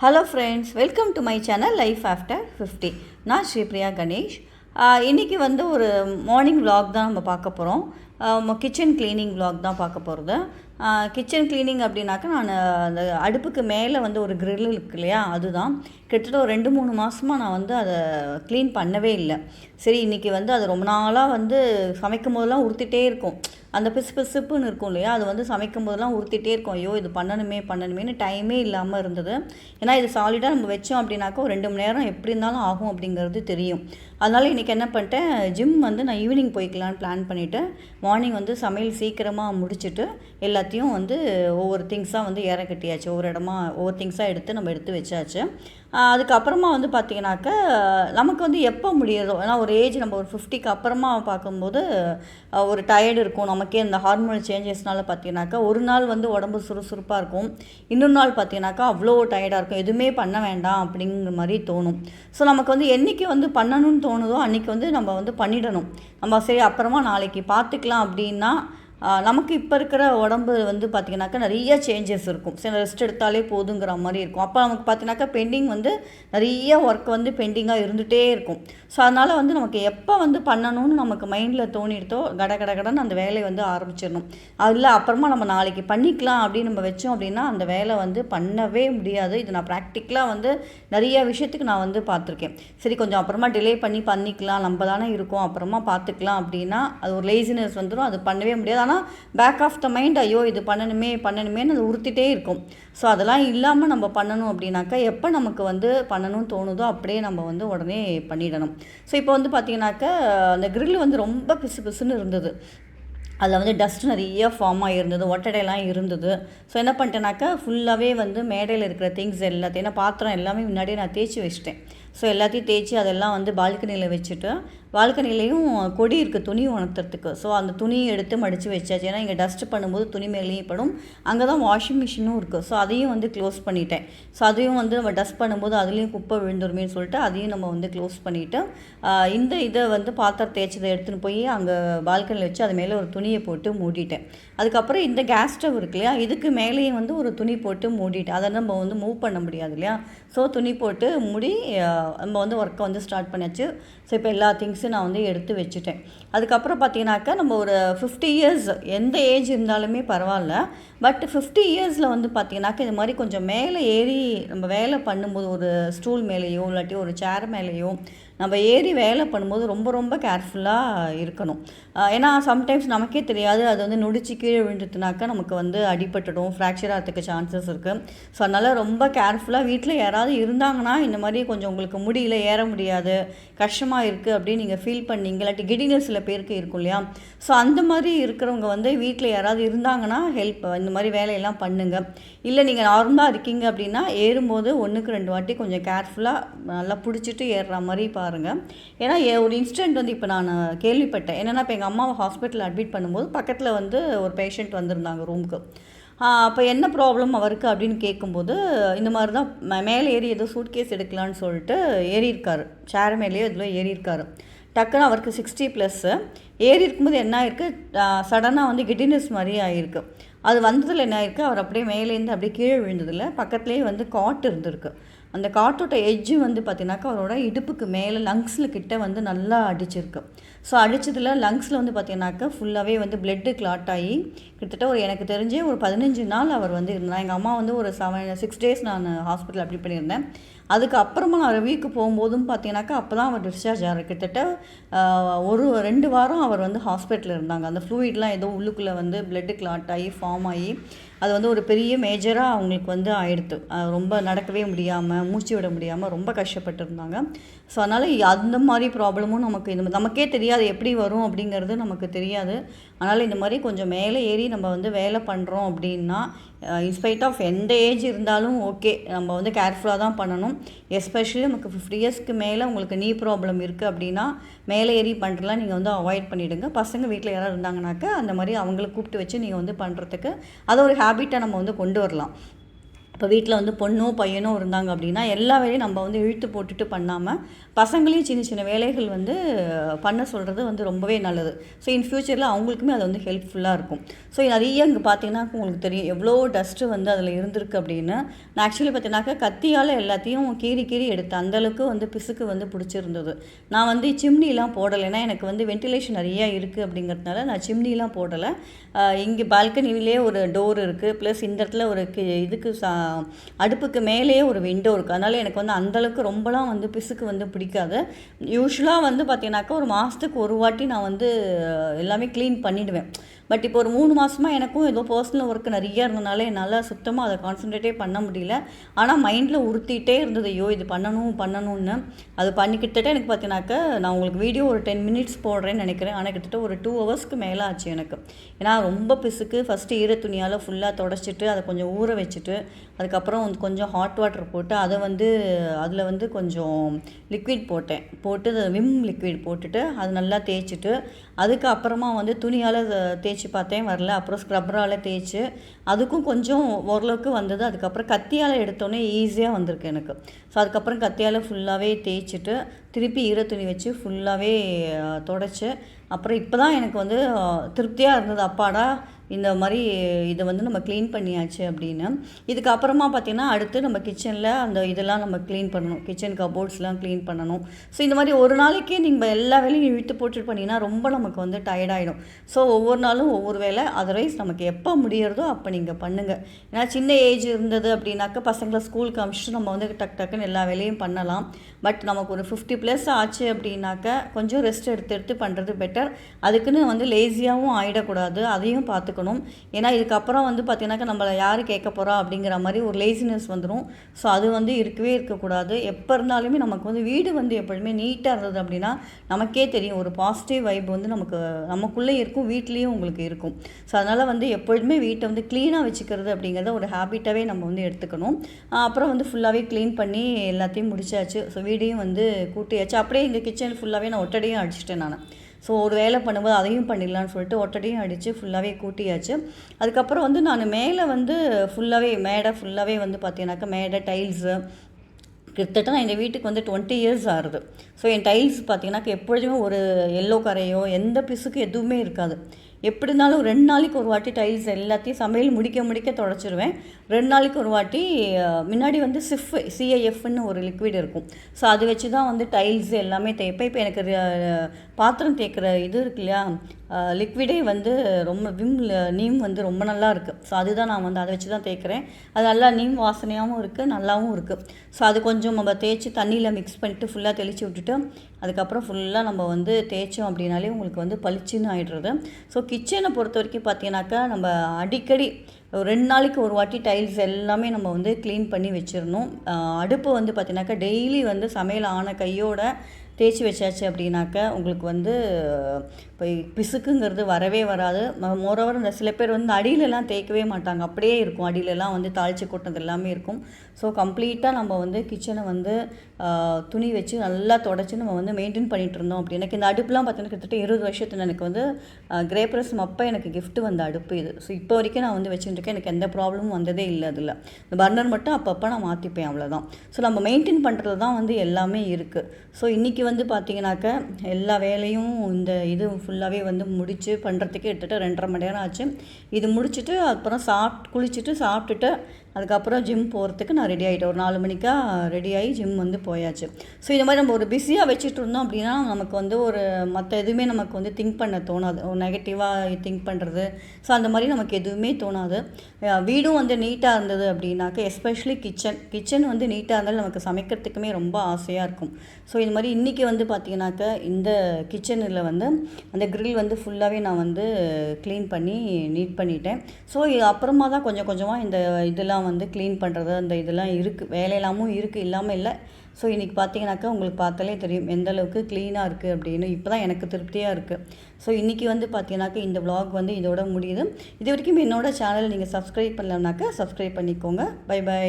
Hello friends welcome to my channel life after fifty நான் ஸ்ரீபிரியா கணேஷ். இன்றைக்கி இன்னைக்கு வந்து ஒரு மார்னிங் வ்ளாக் தான் நம்ம பார்க்க போகிறோம் கிச்சன் க்ளீனிங் வ்ளாக் தான் பார்க்க போகிறது கிச்சன் க்ளீனிங் அப்படின்னாக்கா நான் அந்த அடுப்புக்கு மேலே வந்து ஒரு க்ரில் இருக்கு இல்லையா அதுதான். கிட்டத்தட்ட ஒரு ரெண்டு மூணு மாதமாக நான் வந்து அதை க்ளீன் பண்ணவே இல்லை. சரி இன்றைக்கி வந்து அது ரொம்ப நாளாக வந்து சமைக்கும் போதெல்லாம் உறுத்திட்டே இருக்கும். அந்த பிசு பிசுப்புன்னு இருக்கும் இல்லையா? அது வந்து சமைக்கும் போதெல்லாம் உறுத்திட்டே இருக்கும். ஐயோ இது பண்ணணுமே பண்ணணுமேனு டைமே இல்லாமல் இருந்தது. ஏன்னா இது சாலிடாக நம்ம வச்சோம் அப்படின்னாக்கா ஒரு ரெண்டு மணி நேரம் எப்படி இருந்தாலும் ஆகும் அப்படிங்கிறது தெரியும். அதனால் இன்றைக்கி என்ன பண்ணிட்டேன் ஜிம் வந்து நான் ஈவினிங் போய்க்கலான்னு பிளான் பண்ணிவிட்டு மார்னிங் வந்து சமையல் சீக்கிரமாக முடிச்சுட்டு எல்லாத்தையும் வந்து ஒவ்வொரு திங்ஸாக வந்து ஏற கட்டியாச்சு. ஒவ்வொரு இடமா ஒவ்வொரு திங்ஸாக எடுத்து நம்ம எடுத்து வச்சாச்சு. அதுக்கப்புறமா வந்து பார்த்தீங்கன்னாக்க நமக்கு வந்து எப்போ முடியுதோ ஏன்னா ஒரு ஏஜ் நம்ம ஒரு ஃபிஃப்டிக்கு அப்புறமா பார்க்கும்போது ஒரு டயர்டு இருக்கும். நமக்கே இந்த ஹார்மோனல் சேஞ்சஸ்னால பார்த்தீங்கன்னாக்கா ஒரு நாள் வந்து உடம்பு சுறுசுறுப்பாக இருக்கும். இன்னொரு நாள் பார்த்தீங்கன்னாக்கா அவ்வளோ டயர்டாக இருக்கும். எதுவுமே பண்ண வேண்டாம் அப்படிங்கிற மாதிரி தோணும். ஸோ நமக்கு வந்து என்றைக்கு வந்து பண்ணணும்னு தோணுதோ அன்றைக்கி வந்து நம்ம வந்து பண்ணிடணும். நம்ம சரி அப்புறமா நாளைக்கு பார்த்துக்கலாம் அப்படின்னா நமக்கு இப்போ இருக்கிற உடம்பு வந்து பார்த்திங்கனாக்கா நிறைய சேஞ்சஸ் இருக்கும். சரி ரெஸ்ட் எடுத்தாலே போதுங்கிற மாதிரி இருக்கும். அப்போ நமக்கு பார்த்தீங்கன்னாக்கா பெண்டிங் வந்து நிறைய ஒர்க் வந்து பெண்டிங்காக இருந்துகிட்டே இருக்கும். ஸோ அதனால் வந்து நமக்கு எப்போ வந்து பண்ணணும்னு நமக்கு மைண்டில் தோணிடுதோ கட கட கடன்னு அந்த வேலையை வந்து ஆரம்பிச்சிடணும். அதில் அப்புறமா நம்ம நாளைக்கு பண்ணிக்கலாம் அப்படின்னு நம்ம வச்சோம் அப்படின்னா அந்த வேலை வந்து பண்ணவே முடியாது. இது நான் ப்ராக்டிக்கலாக வந்து நிறைய விஷயத்துக்கு நான் வந்து பார்த்துருக்கேன் சரி கொஞ்சம் அப்புறமா டிலே பண்ணி பண்ணிக்கலாம். நம்ம தானே இருக்கோம். அப்புறமா பார்த்துக்கலாம் அப்படின்னா அது ஒரு லேசினஸ் வந்துடும் அது பண்ணவே முடியாது. ஆனால் பேக் ஆஃப் த மைண்ட் ஐயோ இது பண்ணணுமே பண்ணணுமேன்னு அது உறுத்திட்டே இருக்கும். ஸோ அதெல்லாம் இல்லாமல் நம்ம பண்ணணும் அப்படின்னாக்கா எப்போ நமக்கு வந்து பண்ணணும்னு தோணுதோ அப்படியே நம்ம வந்து உடனே பண்ணிடணும். ஸோ இப்போ வந்து பார்த்தீங்கன்னாக்கா அந்த கிரில் வந்து ரொம்ப பிசு பிசுன்னு இருந்தது. அதில் வந்து டஸ்ட் நிறைய ஃபார்ம் ஆகிருந்தது ஒட்டடையெல்லாம் இருந்தது. ஸோ என்ன பண்ணிட்டேனாக்கா ஃபுல்லாகவே வந்து மேடையில் இருக்கிற திங்ஸ் எல்லாத்தையும் பாத்திரம் எல்லாமே முன்னாடியே நான் தேய்ச்சி வச்சிட்டேன். ஸோ எல்லாத்தையும் தேய்ச்சி அதெல்லாம் வந்து பால்கனியில் வச்சுட்டு பால்கனிலையும் கொடி இருக்குது துணி உணர்த்துறதுக்கு. ஸோ அந்த துணியை எடுத்து மடித்து வச்சாச்சு. ஏன்னா இங்கே டஸ்ட் பண்ணும்போது துணி மேலேயும் படும். அங்கே தான் வாஷிங் மிஷினும் இருக்குது ஸோ அதையும் வந்து க்ளோஸ் பண்ணிட்டேன். ஸோ அதையும் வந்து நம்ம டஸ்ட் பண்ணும்போது அதுலேயும் குப்பை விழுந்துருமேன்னு சொல்லிட்டு அதையும் நம்ம வந்து க்ளோஸ் பண்ணிவிட்டு இந்த இதை வந்து பாத்திரம் தேய்ச்சதை எடுத்துன்னு போய் அங்கே பால்கனியில் வச்சு அது மேலே ஒரு துணியை போட்டு மூடிட்டேன். அதுக்கப்புறம் இந்த கேஸ் ஸ்டவ் இருக்கு இல்லையா இதுக்கு மேலேயும் வந்து ஒரு துணி போட்டு மூடிட்டேன். அதை நம்ம வந்து மூவ் பண்ண முடியாது இல்லையா? ஸோ துணி போட்டு மூடி நம்ம வந்து ஒர்க்கை வந்து ஸ்டார்ட் பண்ணியாச்சு. ஸோ இப்போ எல்லா திங்ஸும் நான் வந்து எடுத்து வச்சுட்டேன். அதுக்கப்புறம் பார்த்தீங்கன்னாக்கா நம்ம ஒரு ஃபிஃப்டி இயர்ஸ் எந்த ஏஜ் இருந்தாலுமே பரவாயில்ல. பட் ஃபிஃப்டி இயர்ஸில் வந்து பார்த்தீங்கன்னாக்கா இது மாதிரி கொஞ்சம் மேலே ஏறி நம்ம வேலை பண்ணும்போது ஒரு ஸ்டூல் மேலேயோ இல்லாட்டி ஒரு சேர் மேலேயோ நம்ம ஏறி வேலை பண்ணும்போது ரொம்ப ரொம்ப கேர்ஃபுல்லாக இருக்கணும். ஏன்னா சம்டைம்ஸ் நமக்கே தெரியாது. அது வந்து நொடிச்சு கீழே விழுந்துட்டுனாக்கா நமக்கு வந்து அடிபட்டுடும். ஃப்ராக்சர் ஆகிறதுக்கு சான்சஸ் இருக்குது ஸோ அதனால் ரொம்ப கேர்ஃபுல்லாக வீட்டில் யாராவது இருந்தாங்கன்னா இந்த மாதிரி கொஞ்சம் உங்களுக்கு முடியல ஏற முடியாது கஷ்டமாக இருக்குது அப்படின்னு நீங்கள் ஃபீல் பண்ணீங்க. இல்லாட்டி கிடினஸ் சில பேருக்கு இருக்கும் இல்லையா? ஸோ அந்த மாதிரி இருக்கிறவங்க வந்து வீட்டில் யாராவது இருந்தாங்கன்னா ஹெல்ப் இந்த மாதிரி வேலையெல்லாம் பண்ணுங்கள் இல்லை நீங்கள் நார்மலாக இருக்கீங்க அப்படின்னா ஏறும்போது ஒன்றுக்கு ரெண்டு வாட்டி கொஞ்சம் கேர்ஃபுல்லாக நல்லா பிடிச்சிட்டு ஏறுற மாதிரி பாருங்கள் ஏன்னா ஏ- ஒரு இன்சிடெண்ட் வந்து இப்போ நான் கேள்விப்பட்டேன். என்னென்னா இப்போ எங்கள் அம்மாவை ஹாஸ்பிட்டலில் அட்மிட் பண்ணும்போது பக்கத்தில் வந்து ஒரு பேஷண்ட் வந்திருந்தாங்க ரூமுக்கு அப்போ என்ன ப்ராப்ளம் அவருக்கு அப்படின்னு கேட்கும்போது இந்த மாதிரி தான் மே- மேலே ஏறி ஏதோ சூட்கேஸ் எடுக்கலான்னு சொல்லிட்டு ஏறியிருக்காரு. சேர் மேலேயோ இதில் ஏறியிருக்காரு. டக்குன்னு அவருக்கு சிக்ஸ்டி ப்ளஸ்ஸு ஏறி இருக்கும்போது என்ன ஆயிருக்கு? சடனாக வந்து கிட்டினஸ் மாதிரி ஆகிருக்கு அது வந்ததில் என்ன ஆயிருக்கு? அவர் அப்படியே மேலேருந்து அப்படியே கீழே விழுந்ததில் பக்கத்துலேயே வந்து காட்டு இருந்திருக்கு. அந்த காற்றோட்ட எஜ்ஜு வந்து பார்த்தீங்கன்னாக்கா அவரோட இடுப்புக்கு மேலே லங்ஸில் கிட்ட வந்து நல்லா அடிச்சிருக்கு. ஸோ அடித்ததில் லங்ஸில் வந்து பார்த்தீங்கன்னாக்கா ஃபுல்லாகவே வந்து பிளட்டு கிளாட் ஆகி கிட்டத்தட்ட ஒரு எனக்கு தெரிஞ்சே ஒரு பதினஞ்சு நாள் அவர் வந்து இருந்தார். எங்கள் அம்மா வந்து ஒரு செவன் சிக்ஸ் டேஸ் நான் ஹாஸ்பிட்டல் அட்மிட் பண்ணியிருந்தேன் அதுக்கு அப்புறமா நான் வீக்கு போகும்போதும் பார்த்தீங்கன்னாக்கா அப்போ தான் அவர் டிஸ்சார்ஜ் ஆகிறார் கிட்டத்தட்ட ஒரு ரெண்டு வாரம் அவர் வந்து ஹாஸ்பிட்டலில் இருந்தாங்க. அந்த ஃப்ளூயிட்லாம் ஏதோ உள்ளுக்குள்ளே வந்து பிளட்டு கிளாட் ஆகி ஃபார்ம் ஆகி அது வந்து ஒரு பெரிய மேஜராக அவங்களுக்கு வந்து ஆயிடுத்து. ரொம்ப நடக்கவே முடியாமல் மூச்சு விட முடியாமல் ரொம்ப கஷ்டப்பட்டுருந்தாங்க. ஸோ அதனால் அந்த மாதிரி ப்ராப்ளமும் நமக்கு இந்த நமக்கே தெரியாது எப்படி வரும் அப்படிங்கிறது நமக்கு தெரியாது. அதனால் இந்த மாதிரி கொஞ்சம் மேலே ஏறி நம்ம வந்து வேலை பண்ணுறோம் அப்படின்னா இன்ஸ்பைட் ஆஃப் எந்த ஏஜ் இருந்தாலும் ஓகே நம்ம வந்து கேர்ஃபுல்லாக தான் பண்ணணும். எஸ்பெஷலி நமக்கு ஃபிஃப்டி இயர்ஸ்க்கு மேலே உங்களுக்கு நீ ப்ராப்ளம் இருக்குது அப்படின்னா மேலே ஏறி பண்ணுறலாம் நீங்கள் வந்து அவாய்ட் பண்ணிவிடுங்க பசங்க வீட்டில் யாராவது இருந்தாங்கனாக்கா அந்த மாதிரி அவங்கள கூப்பிட்டு வச்சு நீங்கள் வந்து பண்ணுறதுக்கு அதை ஒரு ஹேபிட்டை நம்ம வந்து கொண்டு வரலாம். இப்போ வீட்டில் வந்து பொண்ணோ பையனோ இருந்தாங்க அப்படின்னா எல்லா வேலையும் நம்ம வந்து இழுத்து போட்டுட்டு பண்ணாமல் பசங்களையும் சின்ன சின்ன வேலைகள் வந்து பண்ண சொல்கிறது வந்து ரொம்பவே நல்லது. ஸோ இன் ஃப்யூச்சரில் அவங்களுக்குமே அது வந்து ஹெல்ப்ஃபுல்லாக இருக்கும். ஸோ நிறைய இங்கே பார்த்தீங்கன்னா உங்களுக்கு தெரியும் எவ்வளோ டஸ்ட்டு வந்து அதில் இருந்திருக்கு அப்படின்னு. நான் ஆக்சுவலி பார்த்தீங்கன்னாக்கா கத்தியால் எல்லாத்தையும் கீறி கீறி எடுத்தேன் அந்தளவுக்கு வந்து பிசுக்கு வந்து பிடிச்சிருந்தது. நான் வந்து சிம்னிலாம் போடலை. ஏன்னா எனக்கு வந்து வென்டிலேஷன் நிறையா இருக்குது அப்படிங்கிறதுனால நான் சிம்னிலாம் போடலை. இங்கே பால்கனிலே ஒரு டோர் இருக்குது ப்ளஸ் இந்த இடத்துல ஒரு இதுக்கு சா அடுப்புக்கு மேலேயே ஒரு விண்டோ இருக்குது அதனால் எனக்கு வந்து அந்தளவுக்கு ரொம்பலாம் வந்து பிசுக்கு வந்து பிடிக்காது. யூஸ்வலாக வந்து பார்த்தீங்கன்னாக்கா ஒரு மாதத்துக்கு ஒரு வாட்டி நான் வந்து எல்லாமே க்ளீன் பண்ணிவிடுவேன் பட் இப்போ ஒரு மூணு மாதமாக எனக்கும் ஏதோ பர்சனல் ஒர்க் நிறையா இருந்தனால என்னால் சுத்தமாக அதை கான்சன்ட்ரேட்டே பண்ண முடியல. ஆனால் மைண்டில் உறுத்திட்டே இருந்தது ஐயோ இது பண்ணணும் பண்ணணும்னு. அது பண்ணிக்கிட்டே எனக்கு பார்த்தீங்கன்னாக்கா நான் உங்களுக்கு வீடியோ ஒரு டென் மினிட்ஸ் போடுறேன்னு நினைக்கிறேன். ஆனால் கிட்டத்தட்ட ஒரு டூ ஹவர்ஸ்க்கு மேலே ஆச்சு எனக்கு. ஏன்னா ரொம்ப பிசுக்கு ஃபஸ்ட்டு ஈர துணியால் ஃபுல்லாக தொடச்சிட்டு அதை கொஞ்சம் ஊற வச்சுட்டு அதுக்கப்புறம் வந்து கொஞ்சம் ஹாட் வாட்டர் போட்டு அதை வந்து அதில் வந்து கொஞ்சம் லிக்விட் போட்டேன். போட்டு விம் லிக்விட் போட்டுட்டு அது நல்லா தேய்ச்சிட்டு அதுக்கப்புறமா வந்து துணியால் தேய்ச்சி பார்த்தேன் வரல. அப்புறம் ஸ்க்ரப்பரால் தேய்ச்சி அதுக்கும் கொஞ்சம் ஓரளவுக்கு வந்தது. அதுக்கப்புறம் கத்தியால் எடுத்தோன்னே ஈஸியாக வந்திருக்கு எனக்கு. ஸோ அதுக்கப்புறம் கத்தியால் ஃபுல்லாகவே தேய்ச்சிட்டு திருப்பி ஈர துணி வச்சு ஃபுல்லாகவே தொடச்சி. அப்புறம் இப்போ தான் எனக்கு வந்து திருப்தியாக இருந்தது. அப்பாடா இந்த மாதிரி இதை வந்து நம்ம க்ளீன் பண்ணியாச்சு அப்படின்னு இதுக்கப்புறமா பார்த்திங்கன்னா அடுத்து நம்ம கிச்சனில் அந்த இதெல்லாம் நம்ம க்ளீன் பண்ணணும். கிச்சன் கபோர்ட்ஸ்லாம் க்ளீன் பண்ணணும். ஸோ இந்த மாதிரி ஒரு நாளைக்கே நீங்கள் எல்லா வேலையும் இழுத்து போட்டுட்டு பண்ணிங்கன்னா ரொம்ப நமக்கு வந்து டயர்டாயிடும் ஸோ ஒவ்வொரு நாளும் ஒவ்வொரு வேலை. அதர்வைஸ் நமக்கு எப்போ முடியறதோ அப்போ நீங்கள் பண்ணுங்கள் ஏன்னா சின்ன ஏஜ் இருந்தது அப்படின்னாக்கா பசங்களை ஸ்கூலுக்கு அமிச்சிட்டு நம்ம வந்து டக் டக்குன்னு எல்லா வேலையும் பண்ணலாம். பட் நமக்கு ஒரு ஃபிஃப்டி ப்ளஸ் ஆச்சு அப்படின்னாக்கா கொஞ்சம் ரெஸ்ட் எடுத்து எடுத்து பண்ணுறது பெட்டர் அதுக்குன்னு வந்து லேசியாகவும் ஆகிடக்கூடாது அதையும் பார்த்து பார்த்துக்கணும் ஏன்னா இதுக்கப்புறம் வந்து பார்த்தீங்கன்னாக்கா நம்மளை யார் கேட்க போகிறா அப்படிங்கிற மாதிரி ஒரு லேசினஸ் வந்துடும் ஸோ அது வந்து இருக்கவே இருக்கக்கூடாது. எப்போ இருந்தாலுமே நமக்கு வந்து வீடு வந்து எப்பொழுதுமே நீட்டாக இருந்தது அப்படின்னா நமக்கே தெரியும். ஒரு பாசிட்டிவ் வைப் வந்து நமக்கு நமக்குள்ளே இருக்கும் வீட்லேயும் உங்களுக்கு இருக்கும். ஸோ அதனால் வந்து எப்பொழுதுமே வீட்டை வந்து க்ளீனாக வச்சுக்கிறது அப்படிங்கிறத ஒரு ஹேபிட்டாகவே நம்ம வந்து எடுத்துக்கணும். அப்புறம் வந்து ஃபுல்லாகவே க்ளீன் பண்ணி எல்லாத்தையும் முடிச்சாச்சு. ஸோ வீடையும் வந்து கூட்டியாச்சு. அப்படியே இந்த கிச்சன் ஃபுல்லாகவே நான் ஒட்டடையும் அடிச்சிட்டேன் நான். ஸோ ஒரு வேலை பண்ணும்போது அதையும் பண்ணிடலான்னு சொல்லிட்டு ஒட்டடையும் அடித்து ஃபுல்லாகவே கூட்டியாச்சு. அதுக்கப்புறம் வந்து நான் மேலே வந்து ஃபுல்லாகவே மேடை ஃபுல்லாகவே வந்து பார்த்தீங்கன்னாக்கா மேடை டைல்ஸு கிட்டத்தட்ட நான் எங்கள் வீட்டுக்கு வந்து டுவெண்ட்டி இயர்ஸ் ஆகுது. ஸோ என் டைல்ஸ் பார்த்தீங்கன்னாக்கா எப்பொழுதுமே ஒரு எல்லோ கரையோ எந்த பிசுக்கு எதுவுமே இருக்காது. எப்படி இருந்தாலும் ரெண்டு நாளைக்கு ஒரு வாட்டி டைல்ஸ் எல்லாத்தையும் சமையல் முடிக்க முடிக்க தொடச்சிருவேன் ரெண்டு நாளைக்கு ஒரு வாட்டி முன்னாடி வந்து சிஃப் சிஐஎஃப்னு ஒரு லிக்விட் இருக்கும். ஸோ அது வச்சு தான் வந்து டைல்ஸ் எல்லாமே தேய்ப்பேன். இப்போ எனக்கு பாத்திரம் தேய்க்கிற இது இருக்கு இல்லையா? லிக்விடே வந்து ரொம்ப விம் நீம் வந்து ரொம்ப நல்லா இருக்குது ஸோ அதுதான் நான் வந்து அதை வச்சு தான் தேய்க்கிறேன். அது நல்லா நீம் வாசனையாகவும் இருக்குது நல்லாவும் இருக்குது ஸோ அது கொஞ்சம் நம்ம தேய்ச்சி தண்ணியில் மிக்ஸ் பண்ணிட்டு ஃபுல்லாக தெளித்து விட்டுட்டு அதுக்கப்புறம் ஃபுல்லாக நம்ம வந்து தேய்ச்சோம் அப்படின்னாலே உங்களுக்கு வந்து பளிச்சுன்னு ஆகிடுறது ஸோ கிச்சனை பொறுத்த வரைக்கும் பார்த்தீங்கன்னாக்கா நம்ம அடிக்கடி ஒரு ரெண்டு நாளைக்கு ஒரு வாட்டி டைல்ஸ் எல்லாமே நம்ம வந்து க்ளீன் பண்ணி வச்சிடணும். அடுப்பு வந்து பார்த்தீங்கன்னாக்கா டெய்லி வந்து சமையல் ஆன கையோட தேய்ச்சி வச்சாச்சு அப்படின்னாக்க உங்களுக்கு வந்து இப்போ பிசுக்குங்கிறது வரவே வராது. மோரோவர் இந்த சில பேர் வந்து அடியிலலாம் தேய்க்கவே மாட்டாங்க. அப்படியே இருக்கும். அடியிலலாம் வந்து தாளித்து கொட்டினது எல்லாமே இருக்கும். ஸோ கம்ப்ளீட்டாக நம்ம வந்து கிச்சனை வந்து துணி வச்சு நல்லா தொடச்சி நம்ம வந்து மெயின்டைன் பண்ணிகிட்டு இருந்தோம் அப்படி. எனக்கு இந்த அடுப்புலாம் பார்த்தீங்கன்னா கிட்டத்தட்ட இருபது வருஷத்தில் எனக்கு வந்து கிரேப்ரஸ் அப்போ எனக்கு கிஃப்ட் வந்த அடுப்பு இது. ஸோ இப்போ வரைக்கும் நான் வந்து வச்சுட்டுருக்கேன் எனக்கு எந்த ப்ராப்ளமும் வந்ததே இல்லை அதில். இந்த பர்னர் மட்டும் அப்பப்போ நான் மாற்றிப்பேன் அவ்வளோதான் ஸோ நம்ம மெயின்டைன் பண்ணுறது தான் வந்து எல்லாமே இருக்குது ஸோ இன்றைக்கி வந்து பார்த்திங்கனாக்க எல்லா வேலையும் இந்த இது ஃபுல்லாகவே வந்து முடித்து பண்ணுறதுக்கே எடுத்துகிட்டு ரெண்டரை மணி நேரம் ஆச்சு. இது முடிச்சுட்டு அப்புறம் சாப்பிட்டு குளிச்சுட்டு சாப்பிட்டுட்டு அதுக்கப்புறம் ஜிம் போகிறதுக்கு நான் ரெடி ஆகிட்டேன் ஒரு நாலு மணிக்காக ரெடி ஆகி ஜிம் வந்து போயாச்சு. ஸோ இந்த மாதிரி நம்ம ஒரு பிஸியாக வச்சுட்டு இருந்தோம் அப்படின்னா நமக்கு வந்து ஒரு மற்ற எதுவுமே நமக்கு வந்து திங்க் பண்ண தோணாது. ஒரு நெகட்டிவாக திங்க் பண்ணுறது ஸோ அந்த மாதிரி நமக்கு எதுவுமே தோணாது. வீடும் வந்து நீட்டாக இருந்தது அப்படின்னாக்க எஸ்பெஷலி கிச்சன் கிச்சன் வந்து நீட்டாக இருந்தாலும் நமக்கு சமைக்கிறதுக்குமே ரொம்ப ஆசையாக இருக்கும். ஸோ இந்த மாதிரி இன்றைக்கி வந்து பார்த்திங்கனாக்க இந்த கிச்சனில் வந்து அந்த க்ரில் வந்து ஃபுல்லாகவே நான் வந்து க்ளீன் பண்ணி நீட் பண்ணிட்டேன். ஸோ அப்புறமா தான் கொஞ்சம் கொஞ்சமாக இந்த இதெல்லாம் இதெல்லாம் வந்து க்ளீன் பண்ணுறது அந்த இதெல்லாம் இருக்குது வேலையெல்லாமும் இருக்குது இல்லாமல் இல்லை. ஸோ இன்றைக்கி பார்த்தீங்கன்னாக்கா உங்களுக்கு பார்த்தாலே தெரியும் எந்த அளவுக்கு க்ளீனாக இருக்குது அப்படின்னு. இப்போ தான் எனக்கு திருப்தியாக இருக்குது ஸோ இன்றைக்கி வந்து பார்த்தீங்கன்னாக்கா இந்த வ்ளாக் வந்து இதோட முடியுது. இது வரைக்கும் என்னோடய சேனல் நீங்கள் சப்ஸ்கிரைப் பண்ணலனாக்கா சப்ஸ்கிரைப் பண்ணிக்கோங்க. Bye bye